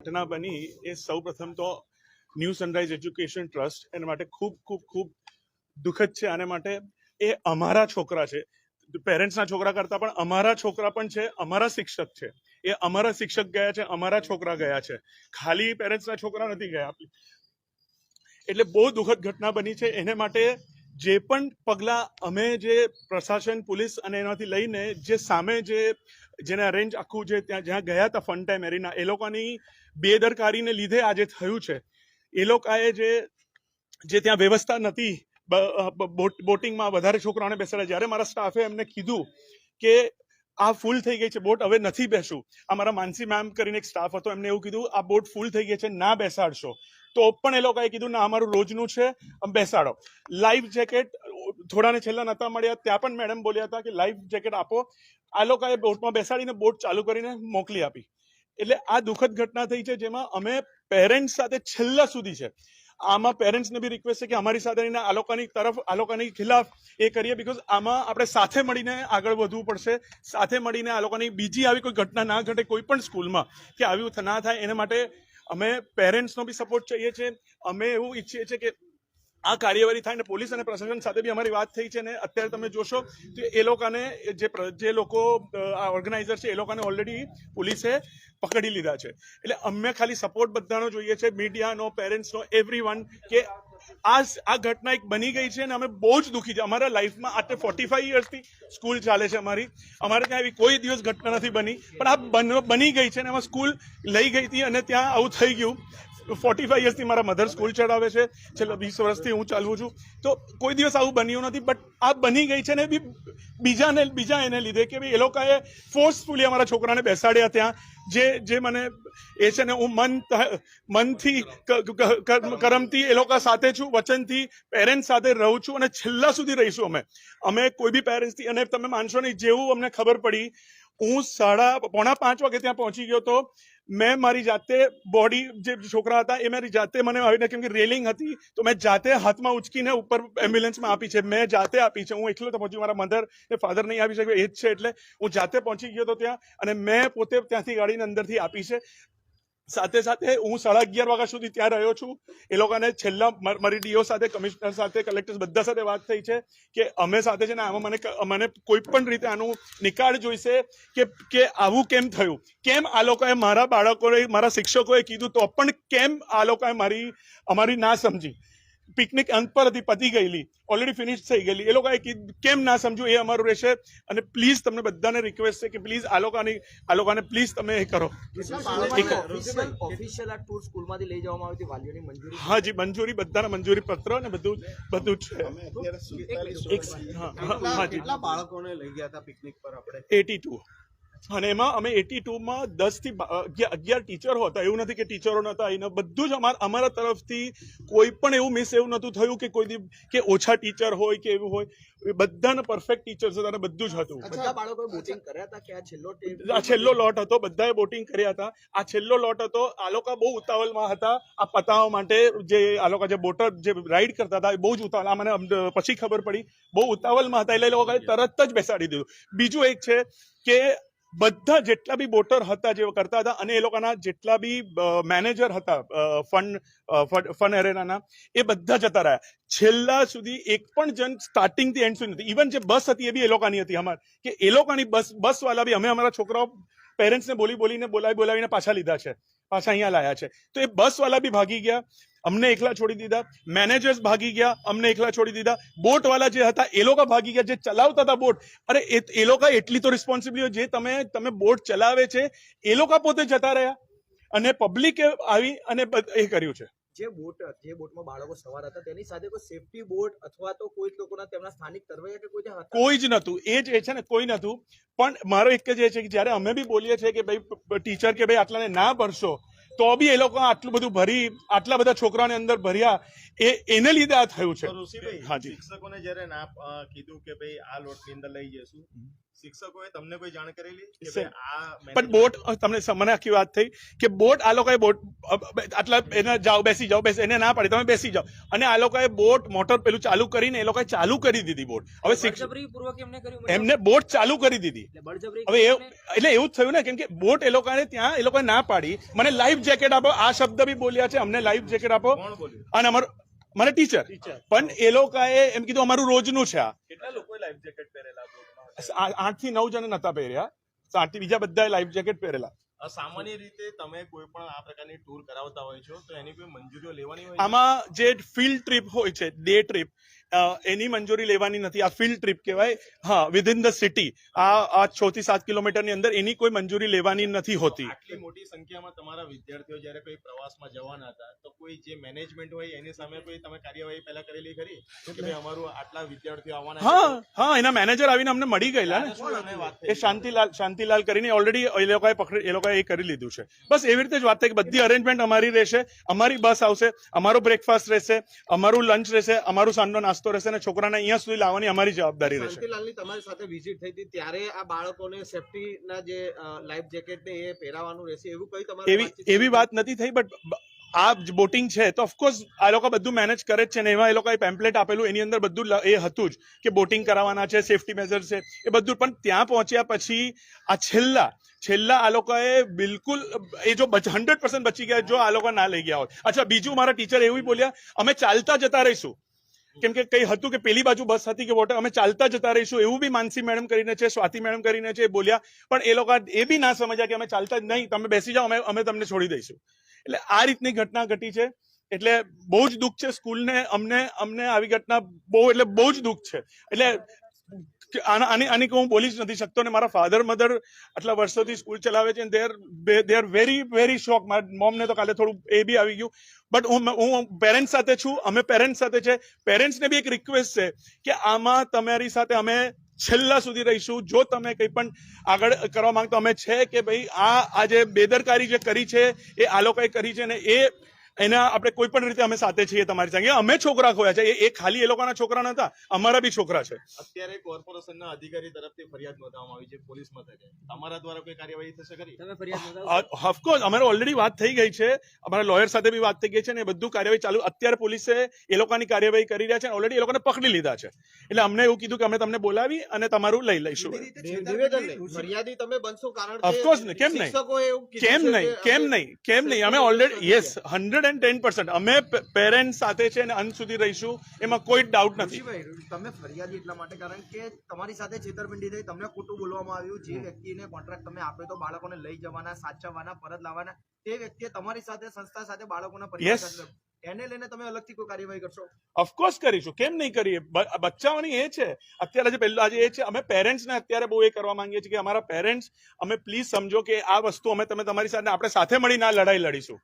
ઘટના બની એ સૌ પ્રથમ તો ન્યૂ સનરાઈઝ એજ્યુકેશન ટ્રસ્ટ એના માટે ખૂબ ખૂબ ખૂબ દુઃખદ છે. આને માટે એ અમારા છોકરા છે. પેરેન્ટ્સના છોકરા કરતાં પણ અમારા છોકરા પણ છે, અમારા શિક્ષક છે. એ અમારા શિક્ષક ગયા છે, અમારા છોકરા ગયા છે. ખાલી પેરેન્ટ્સના છોકરા નથી ગયા. એટલે બહુ દુઃખદ ઘટના બની છે. એને માટે જે પણ પગલાં અમે જે પ્રશાસન, પોલીસ અને એનાથી લઈને જે સામે જે જેને અરેન્જ આખું જે ત્યાં, જ્યાં ગયા હતા ફન ટાઈમ એરીના એ લોકોની બેદરકારીને લીધે આજે થયું છે. એ લોકોએ જે જે ત્યાં વ્યવસ્થા નથી બોટિંગમાં વધારે છોકરાઓને બેસાડ્યા જ્યારે મારા સ્ટાફે એમને કીધું કે આ ફૂલ થઈ ગઈ છે બોટ, હવે નથી બેસું અમારા માનસી મેમ કરીને એક સ્ટાફ હતો, એમને એવું કીધું, આ બોટ ફૂલ થઈ ગઈ છે, ના બેસાડશો. તો પણ એ લોકોએ કીધું, ના, અમારું રોજનું છે બેસાડો. લાઈફ જેકેટ, થોડાને છેલ્લા નહોતા મળ્યા, ત્યાં પણ મેડમ બોલ્યા હતા કે લાઈફ જેકેટ આપો. આ લોકોએ બોટમાં બેસાડીને બોટ ચાલુ કરીને મોકલી આપી. એટલે આ દુઃખદ ઘટના થઈ છે જેમાં અમે પેરેન્ટ્સ સાથે છેલ્લા સુધી છે. આમાં પેરેન્ટ્સને બી રિક્વેસ્ટ છે કે અમારી સાથે રહીને આ લોકોની તરફ, આ લોકોની ખિલાફ એ કરીએ બીકોઝ આમાં આપણે સાથે મળીને આગળ વધવું પડશે. સાથે મળીને આ લોકોની બીજી આવી કોઈ ઘટના ના ઘટે કોઈ પણ સ્કૂલમાં કે આવ્યું ના થાય, એના માટે અમે પેરેન્ટ્સનો બી સપોર્ટ ચાહીએ છીએ. અમે એવું ઈચ્છીએ છીએ કે આ કાર્યવાહી થાય ને પોલીસ અને પ્રશાસન સાથે બી અમારી વાત થઈ છે ને અત્યારે તમે જોશો તો એ લોકોને જે જે લોકો આ ઓર્ગેનાઇઝર છે, એ લોકોને ઓલરેડી પોલીસે પકડી લીધા છે. એટલે અમે ખાલી સપોર્ટ બધાનો જોઈએ છે મીડિયાનો પેરેન્ટ્સનો એવરી કે આ આ ઘટના એક બની ગઈ છે અને અમે બહુ જ દુઃખી છે અમારા લાઈફમાં આટલે ફોર્ટી ફાઈવ યર્સથી સ્કૂલ ચાલે છે અમારી. અમારે ત્યાં એવી કોઈ દિવસ ઘટના નથી બની. પણ આ બન- ગઈ છે અને એમાં સ્કૂલ લઈ ગઈ હતી અને ત્યાં આવું થઈ ગયું. ફોર્ટી ફાઈવ યર્સથી મારા મધર સ્કૂલ ચડાવે છે. છેલ્લા વીસ વર્ષથી હું ચાલવું છું. તો કોઈ દિવસ આવું બન્યું નથી બટ આ બની ગઈ છે ને બી બીજાને, બીજા એને લીધે કે ભાઈ એ લોકોએ ફોર્સફુલી અમારા છોકરાને બેસાડ્યા ત્યાં. જે જે મને એ છે ને હું મન મનથી કરમથી એ લોકો સાથે છું, વચનથી પેરેન્ટ્સ સાથે રહું છું અને છેલ્લા સુધી રહીશું અમે. અમે કોઈ બી પેરેન્ટ્સથી અને તમે માનશો નહીં, જેવું અમને ખબર પડી હું સાડા, પોણા પાંચ વાગે ત્યાં પહોંચી ગયો તો મેં મારી જાતે બોડી જે છોકરા હતા એ મારી જાતે મને આવીને કેમ કે રેલિંગ હતી તો મેં જાતે હાથમાં ઉચકીને ઉપર એમ્બ્યુલન્સમાં આપી છે. મેં જાતે આપી છે. હું એકલો તો પહોંચી મારા મધર ને ફાધર નહીં આવી શકે એ જ છે એટલે હું જાતે પહોંચી ગયો તો ત્યાં અને મેં પોતે ત્યાંથી ગાડીની અંદરથી આપી છે. સાથે સાથે હું સાડા અગિયાર વાગ્યા સુધી ત્યાં રહ્યો છું. એ લોકોને છેલ્લા મારી ડીઓ સાથે, કમિશનર સાથે કલેક્ટર બધા સાથે વાત થઈ છે કે અમે સાથે છે ને આમાં મને મને કોઈ પણ રીતે આનું નિકાળ જોઈશે કે કે આવું કેમ થયું? કેમ આ લોકોએ મારા બાળકોએ, મારા શિક્ષકોએ કીધું તો પણ કેમ આ લોકોએ મારી, અમારી ના સમજી? પિકનિક અંત પર હતી પતી ગયેલી. ઓલરેડી ફિનિશ થઈ ગયેલી. એ લોકોએ કેમ ના સમજો એ અમારું રહેશે અને પ્લીઝ તમને બધાને રિક્વેસ્ટ છે કે પ્લીઝ આ લોકોની આ લોકોને પ્લીઝ તમે એ કરો. ઓફિશિયલ આ ટૂર સ્કૂલમાંથી લઈ જવામાં આવી હતી વાલીઓની મંજૂરી? હાજી મંજૂરી બધાના મંજૂરી પત્ર અને બધું બધું જ છે. હા, હા, હાજી બાળકોને લઈ ગયા હતા પિકનિક પર આપણે? Eighty two. અને એમાં અમે એટી ટુમાં દસથી અગિયાર ટીચર ટીચરો હતા. એવું નથી કે ટીચરો નહોતા આવીને. બધું જ અમારા અમારા તરફથી કોઈ પણ એવું મિસ એવું નહોતું થયું કે કોઈ દી કે ઓછા ટીચર હોય કે એવું હોય. એ બધાને પરફેક્ટ ટીચર્સ હતા અને બધું જ હતું. બધા બોટિંગ કર્યા હતા કે આ છેલ્લો ટેમ આ છેલ્લો લોટ હતો. બધાએ બોટિંગ કર્યા હતા. આ છેલ્લો લોટ હતો. આ લોકો બહુ ઉતાવળમાં હતા. આ પતાવવા માટે જે આ લોકો જે બોટર જે રાઈડ કરતા હતા એ બહુ જ ઉતાવળ આ મને પછી ખબર પડી. બહુ ઉતાવળમાં હતા. એટલે એ લોકોએ તરત જ બેસાડી દીધું. બીજું એક છે કે બધા જેટલા બી બોટર હતા જે કરતા હતા અને એ લોકોના જેટલા બી મેનેજર હતા ફંડ ફન એરેનાના એ બધા જતા રહ્યા. છેલ્લા સુધી એક પણ જણ સ્ટાર્ટિંગથી એન્ડ સુધી નથી. ઇવન જે બસ હતી એ બી એ લોકોની હતી અમાર. કે એ લોકોની બસ બસ વાળા બી અમે અમારા છોકરાઓ પેરેન્ટ્સને બોલી બોલીને બોલાવી બોલાવીને પાછા લીધા છે. પાછા અહીંયા લાયા છે. તો એ બસ વાળા બી ભાગી ગયા. અમને એકલા છોડી દીધા. મેનેજર્સ ભાગી ગયા. અમને એકલા છોડી દીધા. બોટ વાળા જે હતા, એ લોકો ભાગી ગયા. જે ચલાવતા હતા બોટ અરે, એ એ લોકો એટલી તો રિસ્પોન્સિબિલિટી જે તમે તમે બોટ ચલાવે છે, એ લોકો પોતે જતા રહ્યા. અને પબ્લિકે આવી અને એ કર્યું છે. જે બોટ જે બોટમાં બાળકો સવાર હતા તેની સાથે કોઈ સેફટી બોટ અથવા તો કોઈ લોકોના તેમના સ્થાનિક તરવૈયા કે કોઈ હતા. કોઈ જ નહોતું. એ જ એ છે ને કોઈ નહોતું. પણ મારો એક જ એ છે કે જ્યારે અમે બી બોલીએ છીએ કે ભાઈ ટીચર કે ભાઈ આટલાને ના ભરશો તો બી એ લોકો આટલું બધું ભરી આટલા બધા છોકરાઓને અંદર ભર્યા એ એને લીધે આ થયું છે. ઋષિભાઈ હાજી. શિક્ષકોને જ્યારે ના કીધું કે ભાઈ આ લોટની અંદર લઈ જશું શિક્ષકોએ તમને કોઈ જાણ કરેલી કે સર, ભાઈ આ પણ બોટ તમને મને આખી વાત થઈ કે બોટ આ લોકોએ બોટ આટલા એને જાઓ બેસી જાઓ બેસી એને ના પાડી તમે બેસી જાઓ. અને આ લોકોએ બોટ મોટર પેલું ચાલુ કરીને એ લોકોએ ચાલુ કરી દીધી બોટ. હવે એમને બોટ ચાલુ કરી દીધી. હવે એટલે એવું જ થયું ને કેમ કે બોટ એ લોકોને ત્યાં એ લોકોએ ના પાડી. મને લાઈફ જેકેટ આપો આ શબ્દ બી બોલ્યા છે અમને લાઈફ જેકેટ આપો. અને અમારું મને ટીચર પણ એ લોકોએ એમ કીધું અમારું રોજનું છે આ. કેટલા લોકોએ લાઈફ જેકેટ પહેરેલા બોટમાં આ- આઠથી નવ જણ નતા પહેર્યા. આઠથી બીજા બધાએ લાઈફ જેકેટ પહેરેલા. સામાન્ય રીતે તમે કોઈ પણ આ પ્રકારની ટૂર કરાવતા હોય છો તો એની કોઈ મંજૂરીઓ લેવાની હોય આમાં જે ફિલ્ડ ટ્રીપ હોય છે ડે ટ્રીપ એની મંજૂરી લેવાની નથી. આ ફિલ્ડ ટ્રીપ કહેવાય. હા વિધિન ધ સિટી આ આ છ થી સાત કિલોમીટરની અંદર એની કોઈ મંજૂરી લેવાની નથી હોતી. આટલી મોટી સંખ્યામાં તમારા વિદ્યાર્થીઓ જ્યારે કોઈ પ્રવાસમાં જવાના હતા તો કોઈ જે મેનેજમેન્ટ હોય એની સામે કોઈ તમે કાર્યવાહી પહેલા કરેલી ખરી? કે ભાઈ અમારું આટલા વિદ્યાર્થીઓ આવવાના હા હા એના મેનેજર આવીને અમને મળી ગયેલા ને. એ શાંતિલાલ શાંતિલાલ કરીને ઓલરેડી એ લોકોએ પકડી એ લોકોએ એ કરી લીધું છે. બસ એવી રીતે જ વાત થઈ કે બધી અરેન્જમેન્ટ અમારી રહેશે અમારી બસ આવશે અમારો બ્રેકફાસ્ટ રહેશે અમારું લંચ રહેશે અમારું સાંજનો નાસ્તો રહેશે અને છોકરાને અહીંયા સુધી લાવવાની અમારી જવાબદારી રહેશે. તમારી સાથે વિઝિટ થઈ હતી ત્યારે આ બાળકોને સેફટીના જે લાઈફ જેકેટ ને એ પહેરાવાનું રહેશે એવું કઈ તમારે એવી એવી વાત નથી થઈ બટ આ બોટિંગ છે, તો ઓફકોર્સ આ લોકો બધું મેનેજ કરે જ છે ને એમાં એ લોકોએ પેમ્પલેટ આપેલું, એની અંદર બધું એ હતું જ કે બોટિંગ કરાવવાના છે સેફટી મેઝર છે, એ બધું. પણ ત્યાં પહોંચ્યા પછી આ છેલ્લા છેલ્લા આ લોકોએ બિલકુલ, એ જો હંડ્રેડ પર્સન્ટ બચી ગયા, જો આ લોકો ના લઈ ગયા હોત અચ્છા, બીજું મારા ટીચર એવું બોલ્યા, અમે ચાલતા જતા રહીશું. કેમ કે કઈ હતું કે પેલી બાજુ બસ હતી કે વોટર અમે ચાલતા જતા રહીશું, એવું બી માનસી મેડમ કરીને છે, સ્વાતિ મેડમ કરીને છે બોલ્યા. પણ એ લોકો એ બી ના સમજ્યા કે અમે ચાલતા જ નહીં, તમે બેસી જાઓ, અમે અમે તમને છોડી દઈશું. એટલે આ રીતની ઘટના ઘટી છે. એટલે બહુ જ દુઃખ છે, સ્કૂલને અમને અમને આવી ઘટના બહુ, એટલે બહુ જ દુઃખ છે. એટલે કે આના આની આની હું બોલી જ નથી શકતો ને મારા ફાધર મધર આટલા વર્ષોથી સ્કૂલ ચલાવે છે they are they are very very shock મારા મોમને તો કાલે થોડું એ બી આવી ગયું. બટ હું હું પેરેન્ટ્સ સાથે છું, અમે પેરેન્ટ્સ સાથે છે. પેરેન્ટ્સને બી એક રિક્વેસ્ટ છે કે આમાં તમારી સાથે અમે છેલ્લા સુધી રહીશું. જો તમે કંઈ પણ આગળ કરવા માંગતો અમે છે કે ભાઈ આ આ જે બેદરકારી જે કરી છે, એ આ લોકોએ કરી છે ને એ એના આપણે કોઈ પણ રીતે અમે સાથે છીએ તમારી સાથે અમે છોકરા ખોયા છે. એ ખાલી એ લોકોના છોકરા નતા અમારા બી છોકરા છે. અત્યારે કોર્પોરેશનના અધિકારી તરફથી ફરિયાદ નોંધવામાં આવી છે પોલીસ મથકે. તમારા દ્વારા કોઈ કાર્યવાહી થશે ખરી? તમે ફરિયાદ ઓફકોર્સ અમારે ઓલરેડી વાત થઈ ગઈ છે. અમારા લોયર સાથે બી વાત થઈ ગઈ છે ને એ બધું કાર્યવાહી ચાલુ. અત્યારે પોલીસે એ લોકોની કાર્યવાહી કરી રહ્યા છે ઓલરેડી એ લોકોને પકડી લીધા છે. એટલે અમને એવું કીધું કે અમે તમને બોલાવી અને તમારું લઈ લઈશું. ફરિયાદી તમે બનશો કારણ ઓફકોર્સ ને, કેમ નહીં? કેમ નહીં? કેમ નહીં? કેમ નહીં? અમે already yes hundred and ten percent અમે પેરેન્ટ્સ સાથે છે અને અંત સુધી રહીશું એમાં કોઈ ડાઉટ નથી. તમે ફરિયાદી એટલા માટે કારણ કે તમારી સાથે છેતરપિંડી થઈ તમને ખોટું બોલવામાં આવ્યું જે વ્યક્તિને કોન્ટ્રાક્ટ તમે આપ્યો તો બાળકોને લઈ જવાના સાચવવાના પરત લાવવાના તે વ્યક્તિએ તમારી સાથે સંસ્થા સાથે બાળકોના પરિવાર એને લઈને તમે અલગથી કોઈ કાર્યવાહી કરશો? ઓફકોર્સ કરીશું. કેમ નહીં કરીએ? બચ્ચાઓની એ છે. અત્યારે જે પહેલું આજે એ છે. અમે પેરેન્ટ્સને અત્યારે બહુ એ કરવા માંગીએ છીએ કે અમારા પેરેન્ટ્સ અમે પ્લીઝ સમજો કે આ વસ્તુ અમે તમે તમારી સાથે આપણે સાથે મળીને આ લડાઈ લડીશું.